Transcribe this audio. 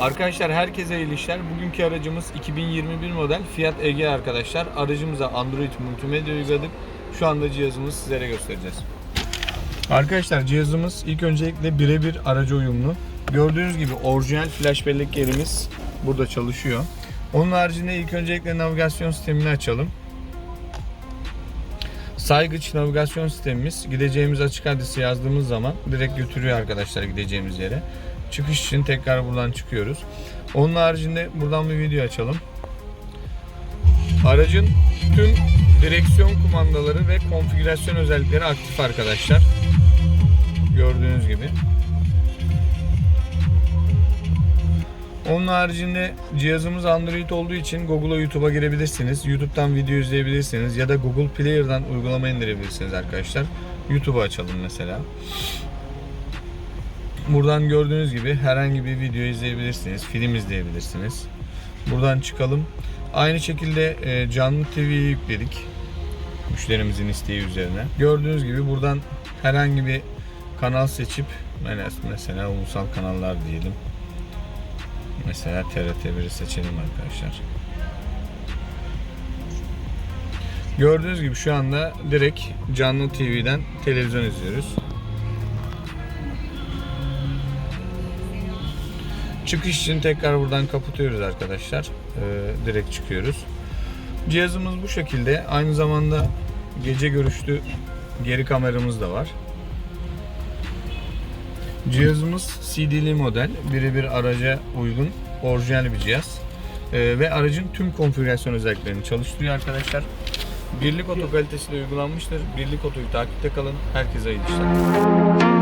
Arkadaşlar herkese iyi işler. Bugünkü aracımız 2021 model Fiat Ege arkadaşlar. Aracımıza Android multimedya uyguladık. Şu anda cihazımızı sizlere göstereceğiz. Arkadaşlar cihazımız ilk öncelikle birebir araca uyumlu. Gördüğünüz gibi orijinal flash bellek yerimiz burada çalışıyor. Onun haricinde ilk öncelikle navigasyon sistemini açalım. Saygıç navigasyon sistemimiz gideceğimiz açık adresi yazdığımız zaman direkt götürüyor arkadaşlar gideceğimiz yere. Çıkış için tekrar buradan çıkıyoruz. Onun haricinde buradan bir video açalım. Aracın tüm direksiyon kumandaları ve konfigürasyon özellikleri aktif arkadaşlar. Gördüğünüz gibi. Onun haricinde cihazımız Android olduğu için Google'a YouTube'a girebilirsiniz. YouTube'dan video izleyebilirsiniz ya da Google Player'dan uygulama indirebilirsiniz arkadaşlar. YouTube'u açalım mesela. Buradan gördüğünüz gibi herhangi bir video izleyebilirsiniz, film izleyebilirsiniz. Buradan çıkalım. Aynı şekilde e, canlı TV'yi yükledik. Müşterimizin isteği üzerine. Gördüğünüz gibi buradan herhangi bir kanal seçip mesela ulusal kanallar diyelim. Mesela TRT1'i seçelim arkadaşlar. Gördüğünüz gibi şu anda direkt canlı TV'den televizyon izliyoruz. Çıkış için tekrar buradan kapatıyoruz arkadaşlar. Ee, direkt çıkıyoruz. Cihazımız bu şekilde. Aynı zamanda gece görüşlü geri kameramız da var. Cihazımız CD'li model. Birebir araca uygun orijinal bir cihaz. Ee, ve aracın tüm konfigürasyon özelliklerini çalıştırıyor arkadaşlar. Birlik oto kalitesiyle uygulanmıştır. Birlik otoyu takipte kalın. Herkese iyi işler.